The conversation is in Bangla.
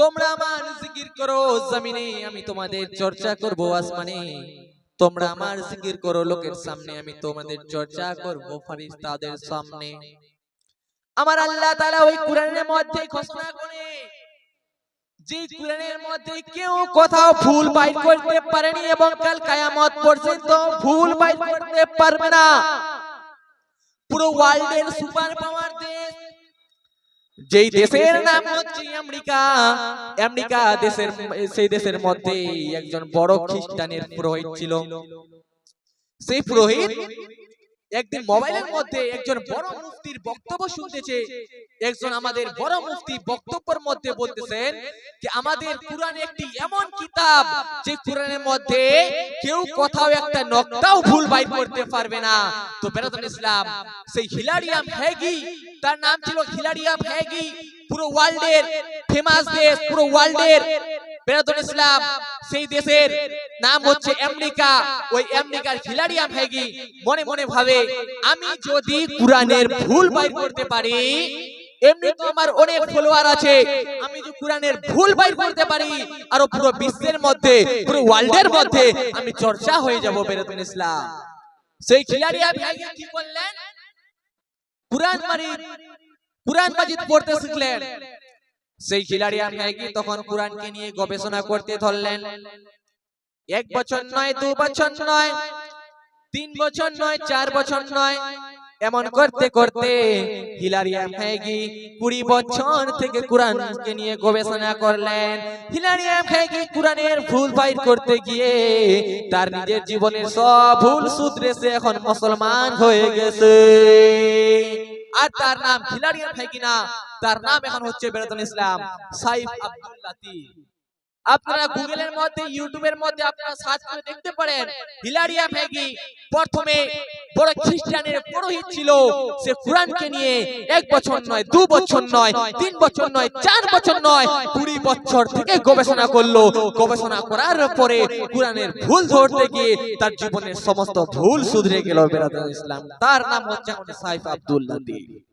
তোমরা আমার জিকির করো, জমিনে আমি তোমাদের চর্চা করব আসমানে। তোমরা আমার জিকির করো, লোকের সামনে আমি তোমাদের চর্চা করব ফেরেশতাদের সামনে। আমার আল্লাহ তাআলা ওই কোরআনের মধ্যে ঘোষণা করে, যে কোরআনের মধ্যে কেউ কোথাও ভুল বাইর করতে পারেনি এবং কাল কায়ামত পর্যন্ত ভুল বাইর করতে পারবে না। পুরো ওয়ার্ল্ডের সুপার পাওয়ার দেশ। যেই দেশের নাম হচ্ছে আমেরিকা আমেরিকা দেশের সেই দেশের মধ্যে একজন বড় খ্রিস্টানের পুরোহিত ছিল। সেই পুরোহিত একদিন মোবাইলের মধ্যে একজন বড় মুফতির বক্তব্য শুনতেছে। একজন আমাদের বড় মুফতি বক্তব্যের মধ্যে বলতেছেন যে আমাদের কোরআন একটি এমন কিতাব যে কোরআনের মধ্যে কেউ কোথাও একটা নকটাও ভুল বাইর করতে পারবে না। তো বেরাদুল ইসলাম সেই হিলারিয়াম হ্যাগি তার নাম ছিল হিলারিয়াম হ্যাগি। পুরো ওয়ার্ল্ডের ফেমাস দেশ পুরো ওয়ার্ল্ডের বেরাদুল ইসলাম, সেই দেশের নাম হচ্ছে আমেরিকা। ওই আমেরিকার হিলারিয়াম হ্যাগি মনে মনে ভাবে, আমি যদি কোরআনের ভুল বাইর করতে পারি, এমনি তো আমার অনেক ফলোয়ার আছে, আমি যদি কোরআনের ভুল বাইর করতে পারি, আর পুরো বিশ্বের মধ্যে, পুরো ওয়ার্ল্ডের মধ্যে, আমি চর্চা হয়ে যাব বেরাদুল ইসলাম। সেই খিলাড়িয়া ভাই কি করলেন? কোরআন মারিদ কোরআন মাজিদ পড়তে শিখলেন। সেই খিলাড়িয়া কি তখন কোরআনকে নিয়ে গবেষণা করতে ধরলেন? এক বছর নয়, দু বছর নয়, তিন বছর নয়, চার বছর নয়, এমন করতে করতে হিলারিয়া ফেগি কুড়ি বছর থেকে কোরআনকে নিয়ে গবেষণা করলেন। হিলারিয়া ফেগি কোরআনের ভুল বাইর করতে গিয়ে তার নিজের জীবনের সব ভুল শুধরে সে এখন মুসলমান হয়ে গেছে। আর তার নাম হিলারিয়া থাকি না তার নাম এখন হচ্ছে বেরতন ইসলাম, সাইফ আব্দুল লাতিফ। আপনারা গুগলের মধ্যে ইউটিউবের মধ্যে আপনারা সার্চ করে দেখতে পারেন। হিলারিয়া ফেগি প্রথমে বড় খ্রিস্টানের পুরোহিত ছিল। সে কোরআনকে নিয়ে এক বছর নয় দু বছর নয় তিন বছর নয় চার বছর নয় কুড়ি বছর থেকে গবেষণা করল গবেষণা করার পরে কোরআনের ভুল ধরতে গিয়ে তার জীবনের সমস্ত ভুল শুধরে গেল বেরাদুল ইসলাম। তার নাম হচ্ছে সাইফ আব্দুল লাতিফ